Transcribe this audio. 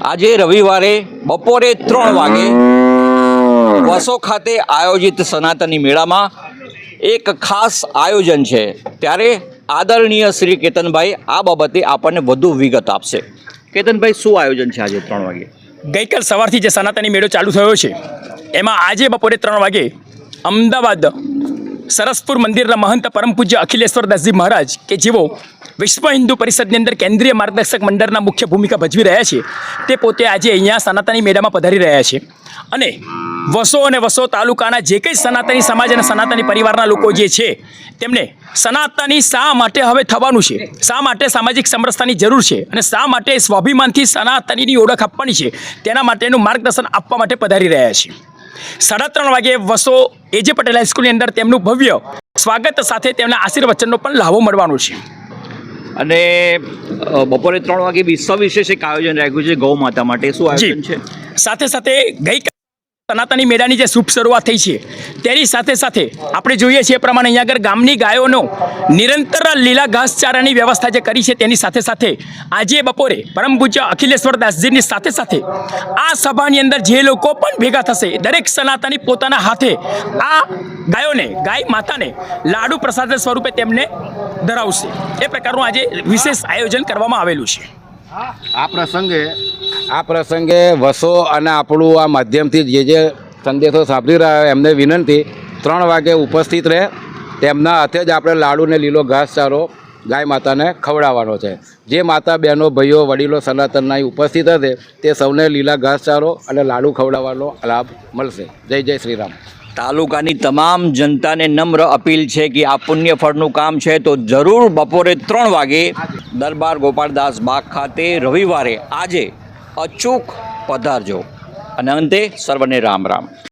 આજે રવિવારે બપોરે ત્રણ વાગે વસો ખાતે આયોજિત સનાતની મેળામાં એક ખાસ આયોજન છે. ત્યારે આદરણીય શ્રી કેતનભાઈ આ બાબતે આપણને વધુ વિગત આપશે. કેતનભાઈ, શું આયોજન છે આજે ત્રણ વાગે? ગઈકાલ સવારથી જે સનાતની મેળો ચાલુ થયો છે, એમાં આજે બપોરે ત્રણ વાગે અમદાવાદ સરસપુર મંદિરના મહંત પરમ પૂજ્ય અખિલેશ્વર દાસજી મહારાજ કે જેઓ વિશ્વ હિન્દુ પરિષદની અંદર કેન્દ્રીય માર્ગદર્શક મંડળના મુખ્ય ભૂમિકા ભજવી રહ્યા છે, તે પોતે આજે અહીંયા સનાતની મેળામાં પધારી રહ્યા છે. અને વસો અને વસો તાલુકાના જે કંઈ સનાતની સમાજ અને સનાતની પરિવારના લોકો જે છે, તેમને સનાતની શા માટે હવે થવાનું છે, શા માટે સામાજિક સમરસતાની જરૂર છે અને શા માટે સ્વાભિમાનથી સનાતનીની ઓળખ આપવાની છે, તેના માટેનું માર્ગદર્શન આપવા માટે પધારી રહ્યા છે. સાડા ત્રણ વાગે વસો એજે પટેલ હાઈસ્કૂલની અંદર તેમનું ભવ્ય સ્વાગત સાથે તેમના આશીર્વચનનો પણ લાભો મળવાનો છે. અને બપોરે ત્રણ વાગે વિશ્વ વિશેષ એક આયોજન રાખ્યું છે ગૌ માતા માટે. શું આયોજન છે? સાથે સાથે ગઈ સનાતની મેળાની જે શુભ શરૂઆત થઈ છે, તેની સાથે સાથે આપણે જોઈએ છીએ પ્રમાણે અહીંયા આગળ ગામની ગાયોનો નિરંતર લીલા ઘાસચારાની વ્યવસ્થા જે કરી છે, તેની સાથે સાથે આજે બપોરે પરમ પૂજ્ય અખિલેશ્વર દાસજીની સાથે સાથે આ સભાની અંદર જે લોકો પણ ભેગા થશે, દરેક સનાતની પોતાના હાથે આ ગાયોને, ગાય માતાને લાડુ પ્રસાદ સ્વરૂપે તેમને ધરાવશે. એ પ્રકારનું આજે વિશેષ આયોજન કરવામાં આવેલું છે. આ પ્રસંગે આ પ્રસંગે વસો અને આપણું આ માધ્યમથી જે જે સંદેશો સાંભળી રહ્યા એમને વિનંતી, ત્રણ વાગે ઉપસ્થિત રહે. તેમના હાથે જ આપણે લાડુને લીલો ઘાસચારો ગાય માતાને ખવડાવવાનો છે. જે માતા, બહેનો, ભાઈઓ, વડીલો, સનાતનના ઉપસ્થિત હશે, તે સૌને લીલા ઘાસચારો અને લાડુ ખવડાવવાનો લાભ મળશે. જય જય શ્રીરામ. તાલુકાની તમામ જનતાને નમ્ર અપીલ છે કે આ પુણ્ય ફળનું કામ છે તો જરૂર બપોરે ત્રણ વાગે દરબાર ગોપાળદાસ બાગ ખાતે રવિવારે આજે અચૂક પધારજો. અને અંતે સર્વને રામ રામ.